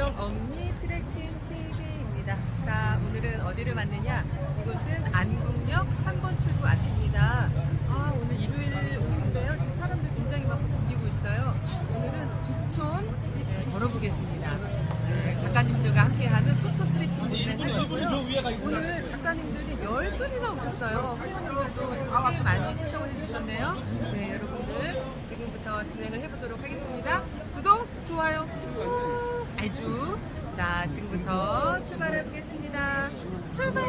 안경 엄니 트레킹 TV입니다. 자, 오늘은 어디를 왔느냐? 이곳은 안국역 3번 출구 앞입니다. 아, 오늘 일요일 오후인데요. 지금 사람들 굉장히 많고 붐비고 있어요. 오늘은 북촌 네, 걸어보겠습니다. 네, 작가님들과 함께하는 포토 트레킹 진행하고요. 오늘 작가님들이 10분이나 오셨어요. 회원님들도 굉장히 많이 신청을 해주셨네요. 네, 여러분들 지금부터 진행을 해보도록 하겠습니다. 구독, 좋아요, 꾹 알주. 자, 지금부터 출발해 보겠습니다. 출발!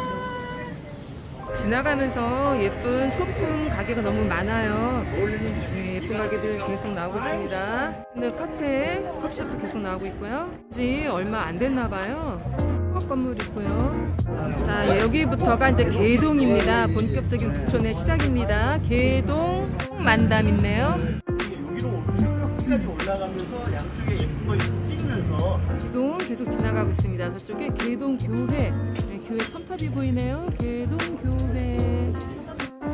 지나가면서 예쁜 소품 가게가 너무 많아요. 네, 예쁜 가게들 계속 나오고 있습니다. 근데 카페, 컵숍도 계속 나오고 있고요. 이제 얼마 안 됐나 봐요. 컵 건물 있고요. 자, 여기부터가 이제 개동입니다. 본격적인 북촌의 시작입니다. 개동 만담 있네요. 여기로 올라가면서 거 개동 계속 지나가고 있습니다. 저쪽에 개동 교회, 네, 교회 첨탑이 보이네요. 개동 교회,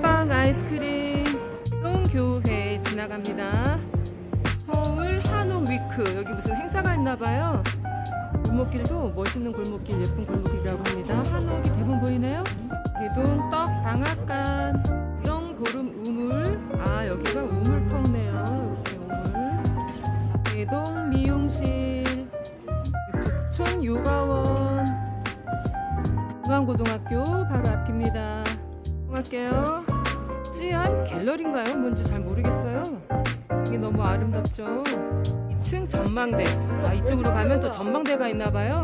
빵 아이스크림, 개동 교회 지나갑니다. 서울 한옥 위크 여기 무슨 행사가 있나봐요. 골목길도 멋있는 골목길, 예쁜 골목길이라고 합니다. 한옥이 대본 보이네요. 개동 떡 방앗간, 고등학교 바로 앞입니다. 갈게요. 찌안 갤러리인가요? 뭔지 잘 모르겠어요. 이게 너무 아름답죠. 2층 전망대. 아, 이쪽으로 가면 또 전망대가 있나 봐요.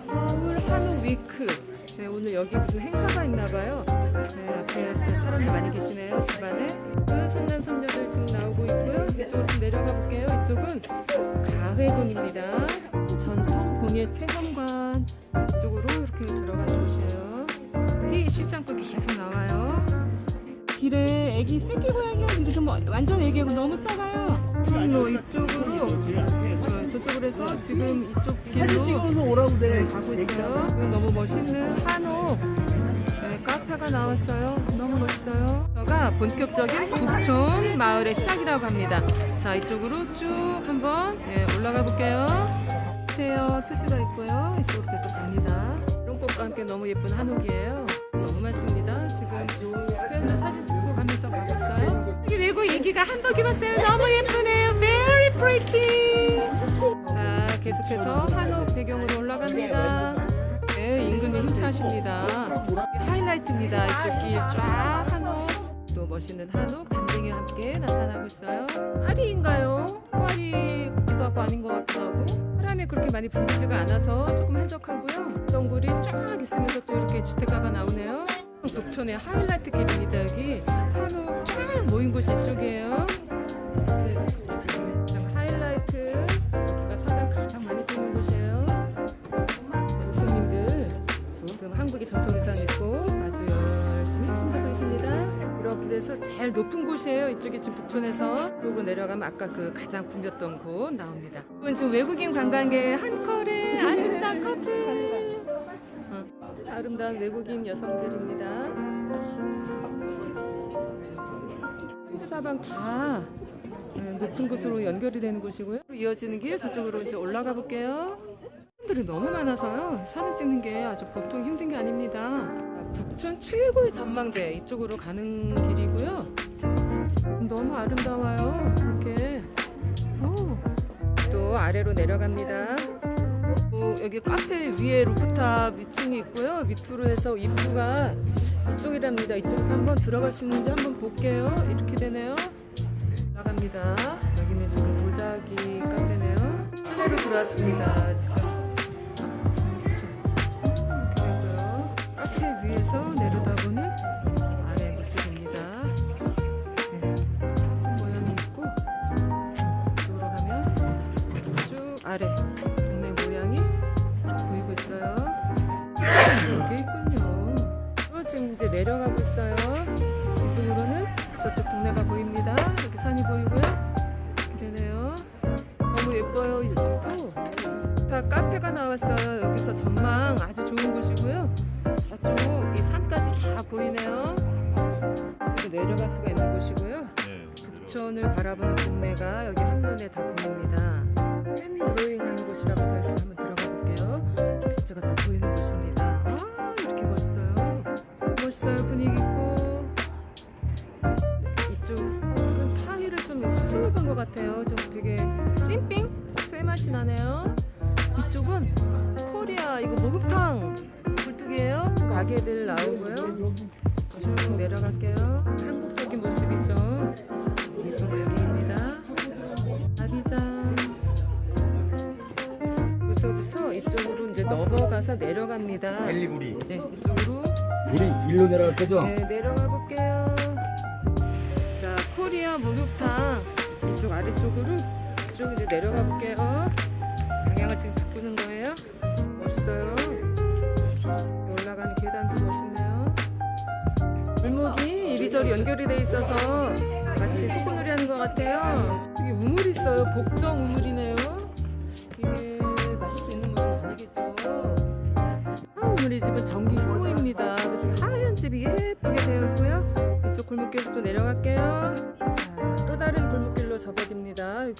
서울 한우 위크. 네, 오늘 여기 무슨 행사가 있나 봐요. 네, 앞에 사람들 많이 계시네요. 집안에. 그 성난 섬녀들 지금 나오고 있고요. 이쪽으로 좀 내려가 볼게요. 이쪽은 가회동입니다. 애기 새끼 고양이가 근데 좀 완전 애기고 너무 작아요. 통로 이쪽으로 어, 저쪽으로 해서 지금 이쪽 길로 네, 돼 가고 있어요. 너무 멋있는 한옥 네, 카페가 나왔어요. 너무 멋있어요. 여기가 본격적인 북촌 마을의 시작이라고 합니다. 자 이쪽으로 쭉 한번 네, 올라가 볼게요. 보세요. 표시가 있고요. 이쪽으로 계속 갑니다. 이런 꽃과 함께 너무 예쁜 한옥이에요. 너무 많습니다. 지금 회원들 사진 가고 있어요. 여기 외국 얘기가 한복 입었어요. 너무 예쁘네요. Very pretty. 자, 계속해서 한옥 배경으로 올라갑니다. 네, 임금이 힘차십니다. 하이라이트입니다. 이쪽 길쫙 한옥. 또 멋있는 한옥 담쟁이와 함께 나타나고 있어요. 파리인가요? 파리 같기도 하고 아닌 것 같기도 하고. 사람이 그렇게 많이 붐비지가 않아서 조금 한적하고요. 정글이 쫙 있으면서 또 이렇게 주택가가 나오네요. 북촌의 하이라이트 길입니다. 여기 한옥 쫙 모인 곳이 이쪽이에요. 하이라이트 여기가 가장 많이 찍는 곳이에요. 네, 손님들 한국의 전통 의상 입고 아주 열심히 품고 계십니다. 이렇게 돼서 제일 높은 곳이에요. 이쪽이 지금 북촌에서 쪽으로 내려가면 아까 그 가장 붐볐던 곳 나옵니다. 지금 외국인 관광객 한컬의 아름다운 커플. 어, 아름다운 외국인 여성들입니다. 현지 사방 다 네, 높은 곳으로 연결이 되는 곳이고요. 이어지는 길 저쪽으로 이제 올라가 볼게요. 사람들이 너무 많아서요. 사진 찍는 게 아주 보통 힘든 게 아닙니다. 아, 북촌 최고의 전망대 이쪽으로 가는 길이고요. 너무 아름다워요. 이렇게. 오. 또 아래로 내려갑니다. 또 여기 카페 위에 루프탑 위층이 있고요. 밑으로 해서 입구가 이쪽이랍니다. 이쪽에서 한번 들어갈 수 있는지 한번 볼게요. 이렇게 되네요. 나갑니다. 여기는 지금 도자기 카페네요. 실내로 들어왔습니다. 지금. 이렇게 되고요. 카페 위에서 내려다보는 부천을 바라보는 동네가 여기 한눈에 다 보입니다. 펜 드로잉 하는 곳이라고 해서 한번 들어가 볼게요. 진짜가 다 보이는 곳입니다. 아, 이렇게 멋있어요. 멋있어요. 분위기 있고. 이쪽은 파이를 좀 수선을 본것 같아요. 좀 되게 싱빙? 새 맛이 나네요. 이쪽은 코리아, 이거 목욕탕 불뚝이에요 가게들 나오고요. 쭉 내려갈게요. 한국적인 모습이죠. 넘어가서 내려갑니다. 벨리구리. 네, 이쪽으로 우리 일로 내려갈 거죠? 네, 내려가 볼게요. 자, 코리아 목욕탕 이쪽 아래쪽으로 쭉 이제 내려가 볼게요. 방향을 지금 바꾸는 거예요. 멋있어요. 올라가는 계단도 멋있네요. 골목이 이리저리 연결이 돼 있어서 마치 소꿉놀이 하는 것 같아요. 여기 우물이 있어요. 복정 우물이네요.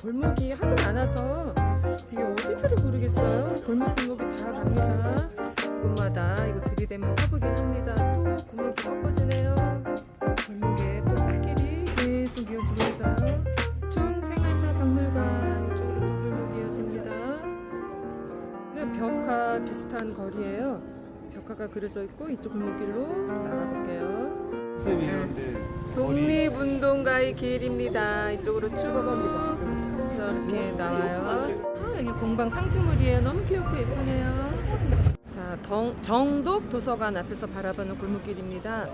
골목이 하도 많아서 이게 어딘지를 모르겠어요. 골목 골목이 다 갑니다. 곳마다 이거 들이대면 화보긴 합니다. 또 골목이 꺾어지네요. 골목에 또 갓길이 계속 이어지고 있어요. 총 생활사 박물관 이쪽으로 또 골목이 이어집니다. 네, 벽화 비슷한 거리예요. 벽화가 그려져 있고 이쪽 골목길로 나가볼게요. 이런데 독립운동가의 길입니다. 이쪽으로 쭉 저렇게 나와요. 아, 여기 공방 상층물이에요. 너무 귀엽고 예쁘네요. 자, 정, 정독 도서관 앞에서 바라보는 골목길입니다.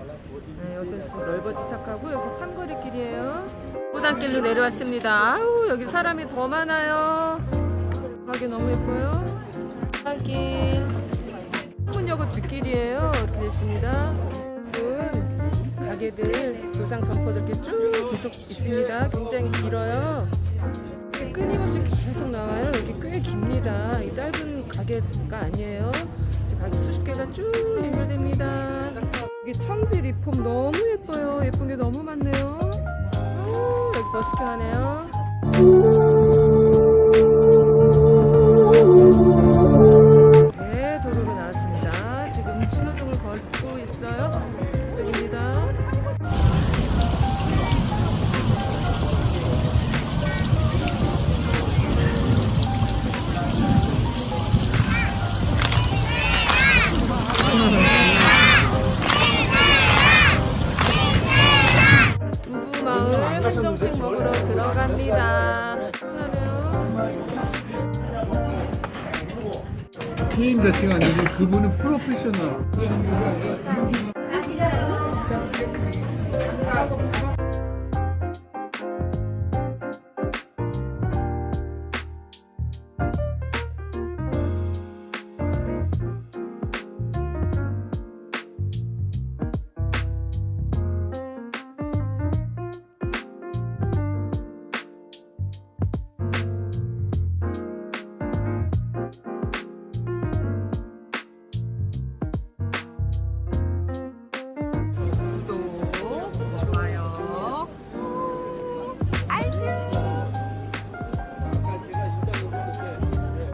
네, 여기서 좀 넓어지기 시작하고 여기 삼거리 길이에요. 꼬단길로 내려왔습니다. 아우 여기 사람이 더 많아요. 가게 너무 예뻐요. 꼬단길. 홍문역은 뒷길이에요. 이렇게 됐습니다. 은 가게들 도상 점포들 이렇게 쭉 계속 있습니다. 굉장히 길어요. 끊임없이 계속 나와요. 여기 꽤 깁니다. 이 짧은 가게가 아니에요. 가게 수십 개가 쭉 연결됩니다. 이게 청지 리폼 너무 예뻐요. 예쁜 게 너무 많네요. 오, 여기 버스킹 하네요. 들어갑니다. 시원하네요. 게임 자체가 아니고 그분은 프로페셔널.